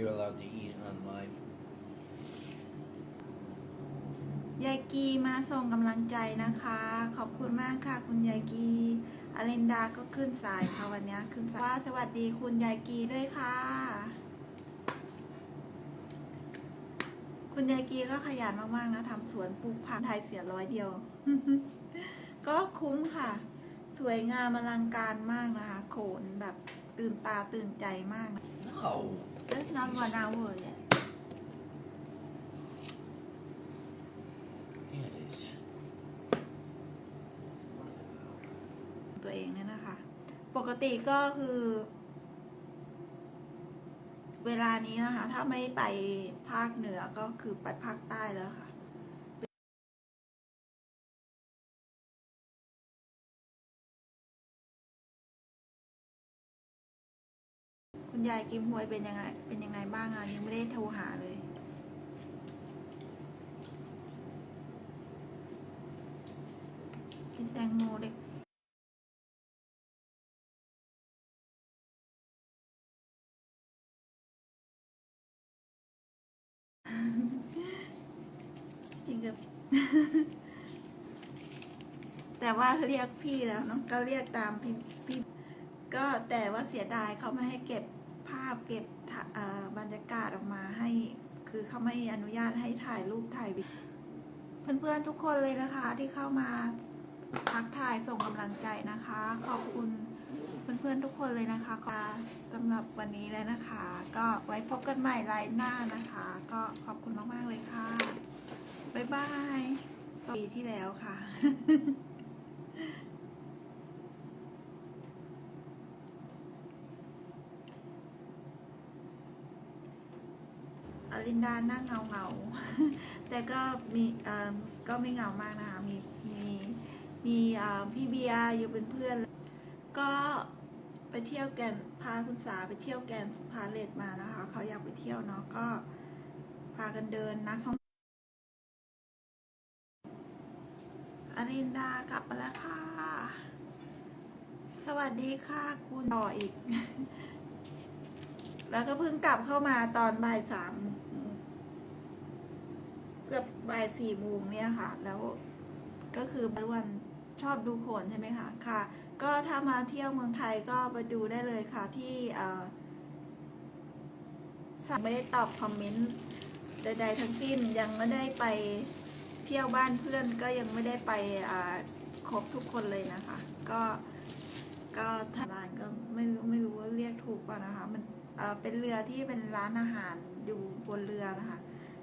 you're allowed to eat on live. ยายกีมาส่งกำลังใจนะคะ ขอบคุณมากค่ะ คุณยายกีอเลนดาก็ขึ้นสายค่ะวันนี้ขึ้นสายว่าสวัสดีคุณยายกีด้วยค่ะ คุณยายกีก็ขยันมากๆนะทำสวนปลูกผักไทยเสียร้อยเดียว ก็คุ้มค่ะ สวยงามอลังการมากนะคะ โขนแบบตื่นตาตื่นใจมาก No. That's not one hour yet Yeah, it is. ตัวเองเนี่ยนะคะ ปกติก็คือ เวลานี้นะคะ ถ้าไม่ไปภาคเหนือก็คือไปภาคใต้แล้วค่ะ คุณยายกิมฮวยเป็นยังไงเป็นยังไงบ้างอะยังไม่ได้โทรหาเลย กินแตงโมเลยจริงกับแต่ว่าเรียกพี่แล้วเนาะก็เรียกตามพี่พี่ก็แต่ว่าเสียดายเขาไม่ให้เก็บ ภาพเก็บบรรยากาศออกมาให้ คือเขาไม่อนุญาตให้ถ่ายรูปถ่ายวิเพื่อนๆทุกคนเลยนะคะที่เข้ามาทักทายส่งกำลังใจนะคะ ขอบคุณเพื่อนๆทุกคนเลยนะคะก็สำหรับวันนี้แล้วนะคะ ก็ไว้พบกันใหม่ไลน์หน้านะคะ ก็ขอบคุณมากๆเลยค่ะ บ๊ายบายปีที่แล้วค่ะ อลินดาหน้าเงาเงาแต่ก็มีเออก็ไม่เหงามากนะคะมีมีมีเออพี่เบียร์อยู่เป็นเพื่อน ก็ไปเที่ยวแกนพาคุณสาไปเที่ยวแกนพาเลตมานะคะเขาอยากไปเที่ยวเนาะก็พากันเดินนักท่องอลินดากลับมาแล้วค่ะ สวัสดีค่ะคุณต่ออีก แล้วก็เพิ่งกลับเข้ามาตอนบ่ายสาม เกือบบ่ายสี่โมงเนี่ยค่ะ แล้วก็คือบัวันชอบดูโขนใช่ไหมคะค่ะ ก็ถ้ามาเที่ยวเมืองไทยก็ไปดูได้เลยค่ะที่เออสั่งไม่ได้ตอบคอมเมนต์ใดๆทั้งสิ้นยังไม่ได้ไปเที่ยวบ้านเพื่อนก็ยังไม่ได้ไปครบทุกคนเลยนะคะ ก็ก็ทางร้านก็ไม่รู้ไม่รู้ว่าเรียกถูกป่ะนะคะ มันเเป็นเรือที่เป็นร้านอาหารอยู่บนเรือนะคะ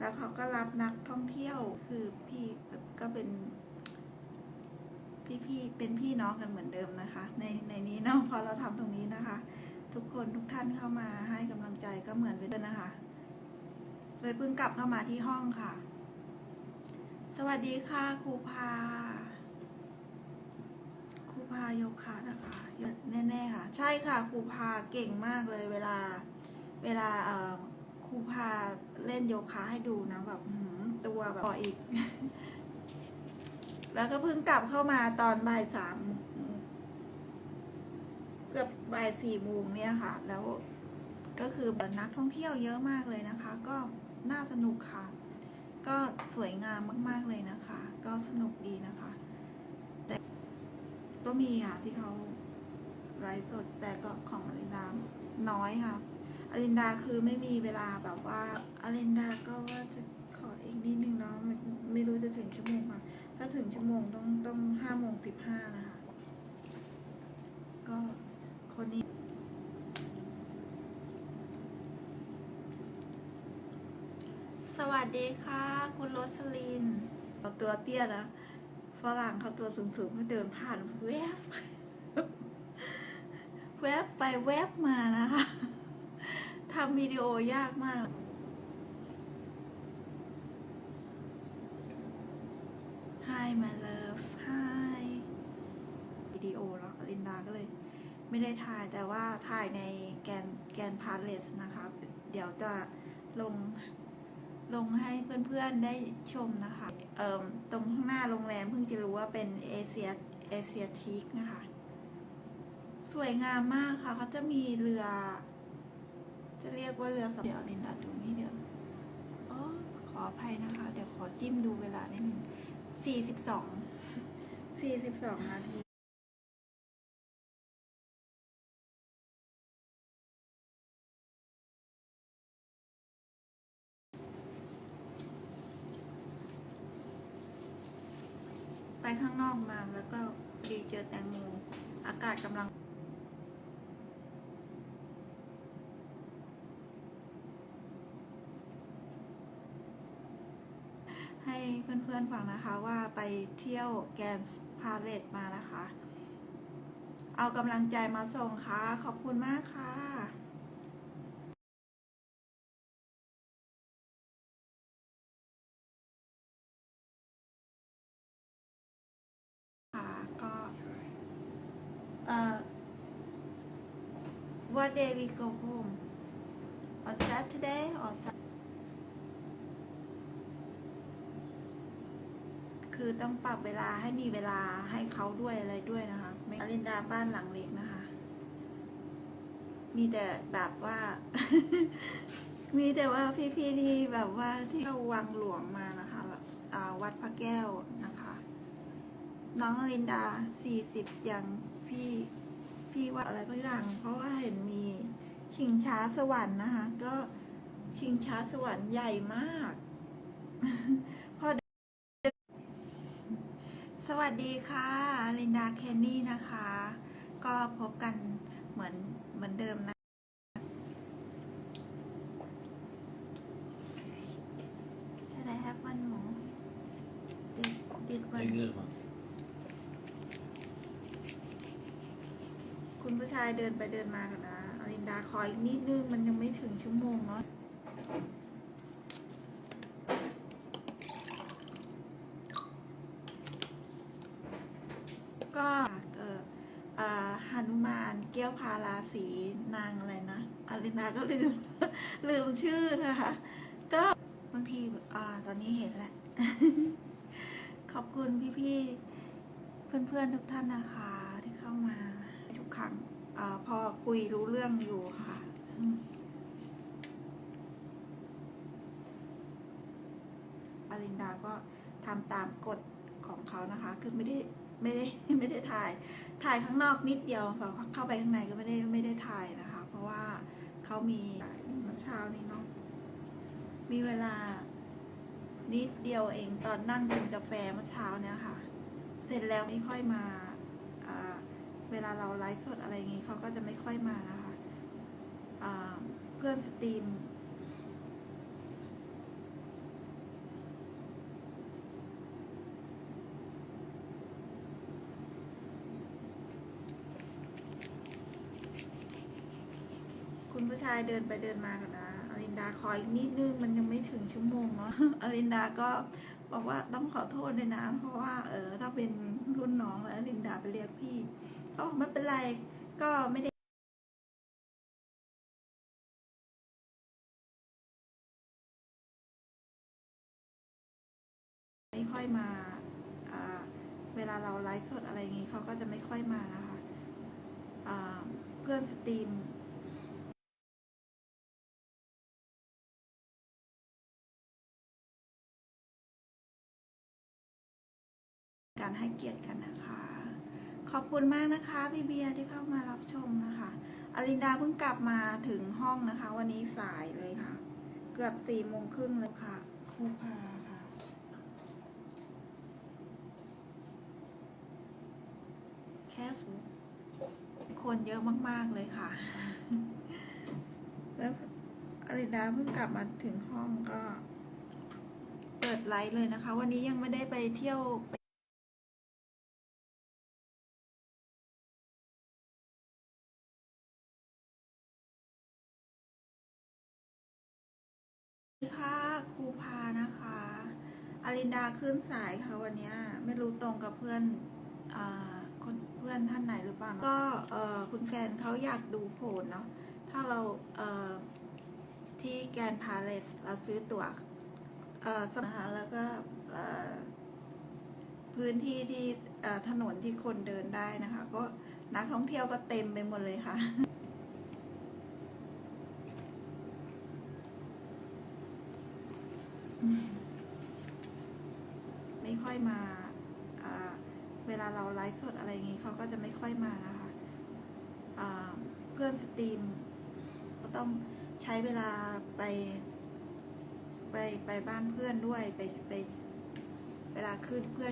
แล้วเขาก็รับนักท่องเที่ยวคือพี่ก็เป็นพี่ๆเป็นพี่น้องกันเหมือนเดิมนะคะ ในในนี้เนาะพอเราทำตรงนี้นะคะ ทุกคนทุกท่านเข้ามาให้กำลังใจก็เหมือนเป็นนะคะเลยเพิ่งกลับเข้ามาที่ห้องค่ะ สวัสดีค่ะครูพาครูพาโยคะนะคะแน่ๆค่ะ ใช่ค่ะครูพาเก่งมากเลยเวลาเวลาเอ่อ รูพาเล่นโยคะให้ดูนะแบบหือตัวแบบต่ออีก แล้วก็เพิ่งกลับเข้ามาตอนบ่ายสามเกือบบ่ายสี่โมงเนี่ยค่ะ แล้วก็คือนักท่องเที่ยวเยอะมากเลยนะคะ ก็น่าสนุกค่ะ ก็สวยงามมากๆเลยนะคะ ก็สนุกดีนะคะ แต่ก็มีค่ะที่เขาไลฟ์สดแต่ก็ของอลินดาน้อยค่ะ อลินดาคือไม่มีเวลาแบบว่าอลินดาก็ว่าจะขออีกนิดนึงเนาะไม่รู้จะถึงชั่วโมงมถ้าถึงชั่วโมงต้องต้องห้าโมงสิบห้านะคะ ก็คนนี้สวัสดีค่ะ คุณโรสลินเอาตัวเตี้ยนะฝรั่งเขาตัวสูงๆเขาเดินผ่านแวบ แวบไปแวบมานะคะำวิดีโอยากมาก Hi my love Hi วิดีโอแล้วลินดาก็เลย ไม่ได้ถ่ายแต่ว่าถ่ายในแกนแกนพาร์เลสนะคะ เดี๋ยวจะลงลงให้เพื่อนๆได้ชมนะคะ เอ่อตรงข้างหน้าโรงแรมเพิ่งจะรู้ว่าเป็นเอเชียเอเชียทีกนะคะ สวยงามมากค่ะเขาจะมีเรือ จะเรียกว่าเรือสำเดี๋ยวลินดาดูนี่เดี๋ยวอ๋อขออภัยนะคะ เดี๋ยวขอจิ้มดูเวลานิดนึงสี่สิบสองสี่สิบสองนาทีไปข้างนอกมาแล้วก็พอดีเจอแตงโมอากาศกำลัง ให้เพื่อนๆฟังนะคะว่าไปเที่ยวแกรนด์พาเลตมานะคะ เอากำลังใจมาส่งค่ะ ขอบคุณมากค่ะค่ะก็เอ่อ what day we go home on Saturday or Sun- คือต้องปรับเวลาให้มีเวลาให้เขาด้วยอะไรด้วยนะคะไม่อลินดาบ้านหลังเล็กนะคะ มีแต่แบบว่า มีแต่ว่าพี่ๆที่แบบว่าที่เขาวังหลวงมานะคะแบบวัดพระแก้วนะคะ น้องอลินดาสี่สิบย่างพี่พี่ว่าอะไรตัวอย่าง เพราะว่าเห็นมีชิงช้าสวรรค์นะคะ ก็ชิงช้าสวรรค์ใหญ่มาก พอ สวัสดีค่ะอลินดาแคนนี่นะคะ ก็พบกันเหมือนเหมือนเดิมนะ Can I have one more? Did, did one Take this one. คุณผู้ชายเดินไปเดินมากันนะอลินดาขออีกนิดนึง มันยังไม่ถึงชั่วโมงเนาะ ก็เอออ่าหนุมานเกี้ยวพาราสีนางอะไรนะอลินดาก็ลืม ลืมชื่อนะคะ ก็บางทีอ่าตอนนี้เห็นแหละ ขอบคุณพี่ๆ เพื่อนๆ ทุกท่านนะคะ ที่เข้ามาทุกครั้งอพอคุยรู้เรื่องอยู่ค่ะอืมอลินดาก็ทำตามกฎของเขานะคะ คือไม่ได้ ไม่ได้ไม่ได้ถ่าย ถ่ายข้างนอกนิดเดียวพอเข้าไปข้างในก็ไม่ได้ไม่ได้ถ่ายนะคะ เพราะว่าเขามีเมื่อเช้านี้เนาะมีเวลานิดเดียวเองตอนนั่งกินกาแฟเมื่อเช้าเนี่ยค่ะ เสร็จแล้วไม่ค่อยมาเวลาเราไลฟ์สดอะไรอย่างงี้เขาก็จะไม่ค่อยมานะคะเพื่อนสตรีม คุณ ผู้ชายเดินไปเดินมากันนะอลินดาขออีกนิดนึงมันยังไม่ถึงชั่วโมงเนาะอลินดาก็บอกว่าต้องขอโทษเลยนะ เพราะว่าเออถ้าเป็นรุ่นน้องแล้วอลินดาไปเรียกพี่เขาบอกไม่เป็นไรก็ไม่ได้ไม่ค่อยมาเวลาเราไลฟ์สดอะไรอย่างงี้เขาก็จะไม่ค่อยมานะคะอ่าเพื่อนสตรีม การให้เกียรติกันนะคะ ขอบคุณมากนะคะพี่เบียร์ที่เข้ามารับชมนะคะ อลินดาเพิ่งกลับมาถึงห้องนะคะ วันนี้สายเลยค่ะ เกือบสี่โมงครึ่งแล้วค่ะครูพาค่ะ แค่คนเยอะมาก ๆ เลยค่ะ แล้วอลินดาเพิ่งกลับมาถึงห้องก็เปิดไลฟ์เลยนะคะ วันนี้ยังไม่ได้ไปเที่ยว อลินดาขึ้นสายค่ะวันนี้ไม่รู้ตรงกับเพื่อนอคนเพื่อนท่านไหนหรือเปล่า ก็คุณแกนเขาอยากดูโผลเนาะ ถ้าเราเที่แกนพาเลสเราซื้อตั๋วสนะคะแล้วก็พื้นที่ที่ถนนที่คนเดินได้นะคะ ก็นักท่องเที่ยวก็เต็มไปหมดเลยค่ะ ค่อยมาเวลาเราไลฟ์สดอะไรอย่างนี้เขาก็จะไม่ค่อยมานะคะอ่าเพื่อนสตรีมก็ต้องใช้เวลาไป ไปไปบ้านเพื่อนด้วยไปไปเวลาขึ้นเพื่อน